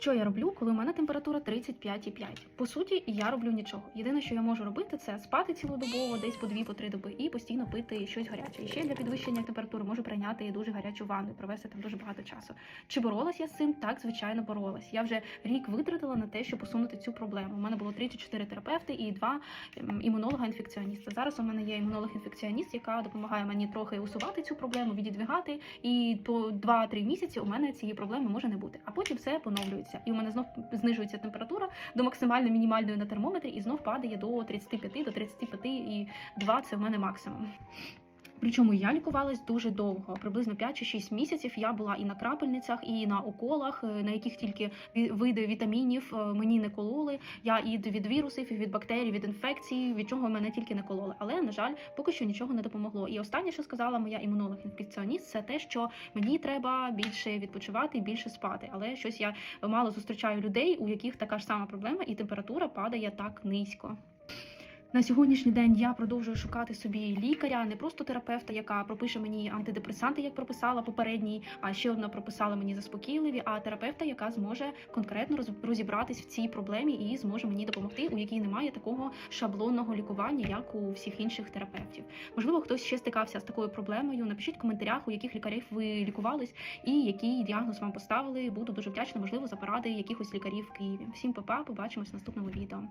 Що я роблю, коли у мене температура 35,5? По суті, я роблю нічого. Єдине, що я можу робити, це спати цілодобово, десь по 2-3 доби, і постійно пити щось гаряче. І ще для підвищення температури можу прийняти дуже гарячу ванну, і провести там дуже багато часу. Чи боролась я з цим? Так, звичайно, боролась. Я вже рік витратила на те, щоб посунути цю проблему. У мене було 3 чи 4 терапевти і два ем, імунолога-інфекціоніста. Зараз у мене є імунолог-інфекціоніст, яка допомагає мені трохи усувати цю проблему, відідвигати. І по 2-3 місяці у мене цієї проблеми може не бути. А потім все поновлюється. І у мене знов знижується температура до максимально мінімальної на термометрі і знов падає до 35, до 35 і 2 це в мене максимум. Причому я лікувалась дуже довго, приблизно 5 чи 6 місяців. Я була і на крапельницях, і на уколах, е, на яких тільки види вітамінів е, мені не кололи. Я і від вірусів, і від бактерій, від інфекцій, від чого мене тільки не кололи. Але на жаль, поки що нічого не допомогло. І останнє, що сказала моя імунолог-інфекціоніст, це те, що мені треба більше відпочивати, більше спати. Але щось я мало зустрічаю людей, у яких така ж сама проблема, і температура падає так низько. На сьогоднішній день я продовжую шукати собі лікаря, не просто терапевта, яка пропише мені антидепресанти, як прописала попередній, а ще одна прописала мені заспокійливі, а терапевта, яка зможе конкретно роз- розібратись в цій проблемі і зможе мені допомогти, у якій немає такого шаблонного лікування, як у всіх інших терапевтів. Можливо, хтось ще стикався з такою проблемою. Напишіть в коментарях, у яких лікарів ви лікувались і який діагноз вам поставили. Буду дуже вдячна, можливо, за поради якихось лікарів в Києві. Всім па-па, побачимось в наступному відео.